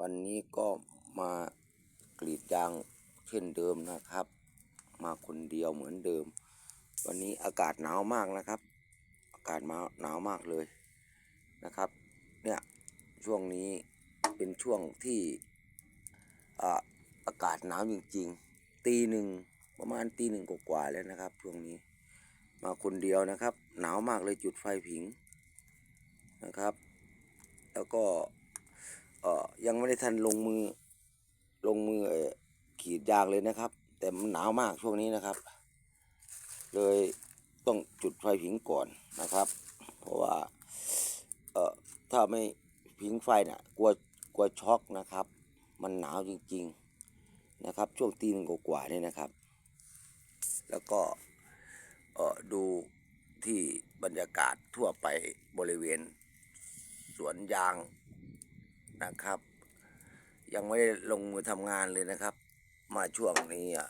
วันนี้ก็มากรีดยางเช่นเดิมนะครับ มาคนเดียวเหมือนเดิม วันนี้อากาศหนาวมากนะครับ อากาศมาหนาวมากเลยนะครับ เนี่ยช่วงนี้เป็นช่วงที่อาอากาศหนาวจริงๆ ตีหนึ่งประมาณตีหนึ่งกว่าๆแล้วนะครับช่วงนี้ มาคนเดียวนะครับ หนาวมากเลยจุดไฟผิงนะครับ แล้วก็ เอ่อยังไม่ได้ทันลงมือ ลงมือเอ่อขีดยางเลยนะครับ แต่มันหนาวมากช่วงนี้นะครับ เลยต้องจุดไฟผิงก่อนนะครับ เพราะว่าเอ่อถ้าไม่ผิงไฟน่ะกลัวกลัวช็อกนะครับ มันหนาวจริง ๆนะครับ ช่วงตีหนึ่งกว่าๆเนี่ยนะครับ แล้วก็เอ่อดูที่บรรยากาศทั่วไปบริเวณสวนยาง นะครับ ยังไม่ได้ลงมือทำงานเลยนะครับ มาช่วงนี้อะ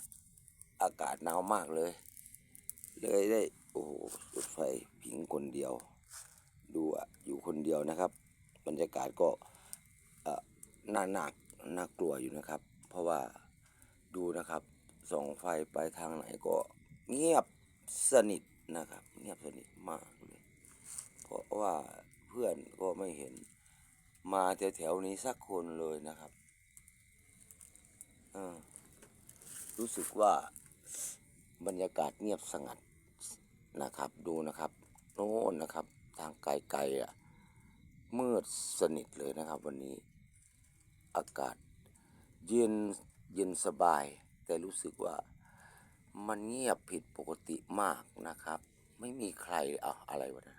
อากาศหนาวมากเลย เลยได้โอ้โหจุดไฟผิงคนเดียว ดูอะอยู่คนเดียวนะครับ บรรยากาศก็อ่อน่าหนักน่ากลัวอยู่นะครับ เพราะว่าดูนะครับส่องไฟไปทางไหนก็เงียบสนิทนะครับ เงียบสนิทมากเลย เพราะว่าเพื่อนก็ไม่เห็น มาแถวๆนี้สักคนเลยนะครับเออรู้สึกว่าบรรยากาศเงียบสงัดนะครับ ดูนะครับโน่นนะครับ ทางไกลๆอะมืดสนิทเลยนะครับ วันนี้อากาศเย็นเย็นสบาย แต่รู้สึกว่ามันเงียบผิดปกติมากนะครับ ไม่มีใครอะอะไรวะเนะ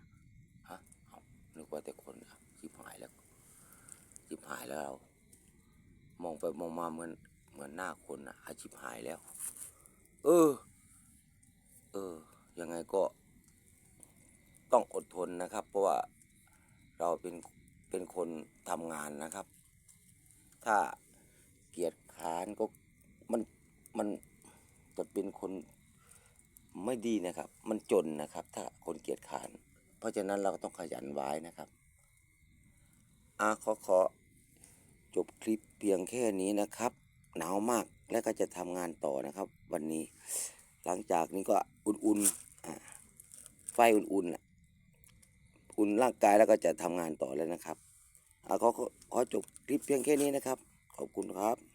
ฮะนึกว่าแต่คนอะชิบหายแล้ว ชิบหายแล้ว มองไปมองมาเหมือนเหมือนหน้าคนอะอาชิบหายแล้ว เออ เออ ยังไงก็ ต้องอดทนนะครับ เพราะว่าเราเป็นเป็นคนทำงานนะครับ ถ้าเกียจขานก็มันมันจะเป็นคนไม่ดีนะครับ มันจนนะครับ ถ้าคนเกียจขาน เพราะฉะนั้นเราก็ต้องขยันไว้นะครับอาขอขอ จบคลิปเพียงแค่นี้นะครับ หนาวมากแล้วก็จะทำงานต่อนะครับ วันนี้ หลังจากนี้ก็อุ่นๆไฟอุ่นๆน่ะอุ่นร่างกายแล้วก็จะทำงานต่อแล้วนะครับอาขาเขาจบคลิปเพียงแค่นี้นะครับ ขอบคุณครับ